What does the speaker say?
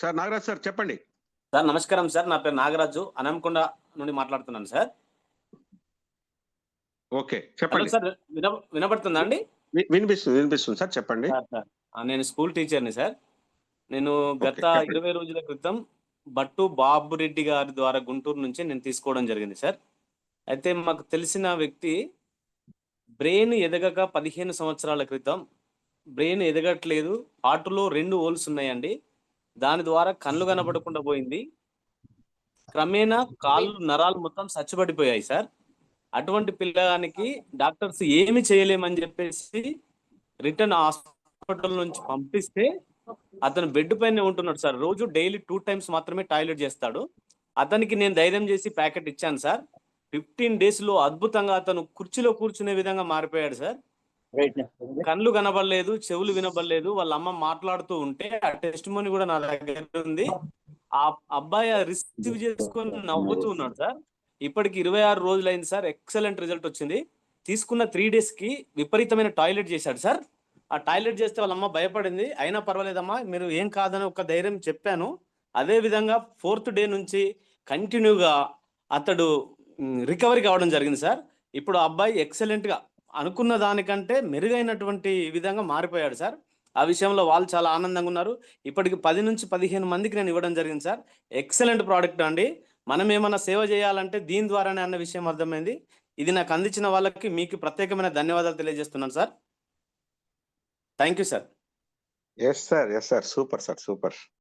Sir Nagaraj sir చెప్పండి. Sir నమస్కారం sir. నా పేరు నాగరాజు. అనంకొండ నుండి మాట్లాడుతున్నాను సార్. ఓకే చెప్పండి. సార్ విన వినపడుతుందా అండి? వినిపిస్తుంది వినిపిస్తుంది సార్ చెప్పండి. నేను స్కూల్ టీచర్ని సార్. నేను గత. ఇరవై రోజుల క్రితం బట్టు బాబు రెడ్డి గారి ద్వారా గుంటూరు నుంచి నేను తీసుకోవడం జరిగింది సార్. అయితే మాకు తెలిసిన వ్యక్తి బ్రెయిన్ ఎదగక పదిహేను సంవత్సరాల క్రితం బ్రెయిన్ ఎదగట్లేదు హార్ట్లో రెండు హోల్స్ ఉన్నాయండి. దాని ద్వారా కళ్ళు కనబడకుండా పోయింది. క్రమేణా కాళ్ళు నరాలు మొత్తం చచ్చిపడిపోయాయి సార్. అటువంటి పిల్లగానికి డాక్టర్స్ ఏమి చేయలేమని చెప్పేసి రిటర్న్ హాస్పిటల్ నుంచి పంపిస్తే అతను బెడ్ పైన ఉంటున్నాడు సార్. రోజు డైలీ టూ టైమ్స్ మాత్రమే టాయిలెట్ చేస్తాడు. అతనికి నేను ధైర్యం చేసి ప్యాకెట్ ఇచ్చాను సార్. ఫిఫ్టీన్ డేస్లో అద్భుతంగా అతను కుర్చీలో కూర్చునే విధంగా మారిపోయాడు సార్. కళ్ళు కనబడలేదు చెవులు వినబడలేదు వాళ్ళ అమ్మ మాట్లాడుతూ ఉంటే ఆ టెస్ట్ మనీ కూడా నా దగ్గర ఉంది. ఆ అబ్బాయి రిసీవ్ చేసుకొని నవ్వుతూ ఉన్నాడు సార్. ఇప్పటికి ఇరవై ఆరు రోజులు అయింది సార్. ఎక్సలెంట్ రిజల్ట్ వచ్చింది. తీసుకున్న త్రీ డేస్కి విపరీతమైన టాయిలెట్ చేశాడు సార్. ఆ టాయిలెట్ చేస్తే వాళ్ళ అమ్మ భయపడింది. అయినా పర్వాలేదమ్మా మీరు ఏం కాదని ఒక ధైర్యం చెప్పాను. అదే విధంగా ఫోర్త్ డే నుంచి కంటిన్యూగా అతడు రికవరీ కావడం జరిగింది సార్. ఇప్పుడు అబ్బాయి ఎక్సలెంట్గా అనుకున్న దానికంటే మెరుగైనటువంటి విధంగా మారిపోయాడు సార్. ఆ విషయంలో వాళ్ళు చాలా ఆనందంగా ఉన్నారు. ఇప్పటికి పది నుంచి పదిహేను మందికి నేను ఇవ్వడం జరిగింది సార్. ఎక్సలెంట్ ప్రోడక్ట్ అండి. మనం ఏమైనా సేవ చేయాలంటే దీని ద్వారానే అన్న విషయం అర్థమైంది. ఇది నాకు అందించిన వాళ్ళకి మీకు ప్రత్యేకమైన ధన్యవాదాలు తెలియజేస్తున్నాను sir. Thank you sir yes sir yes sir super sir super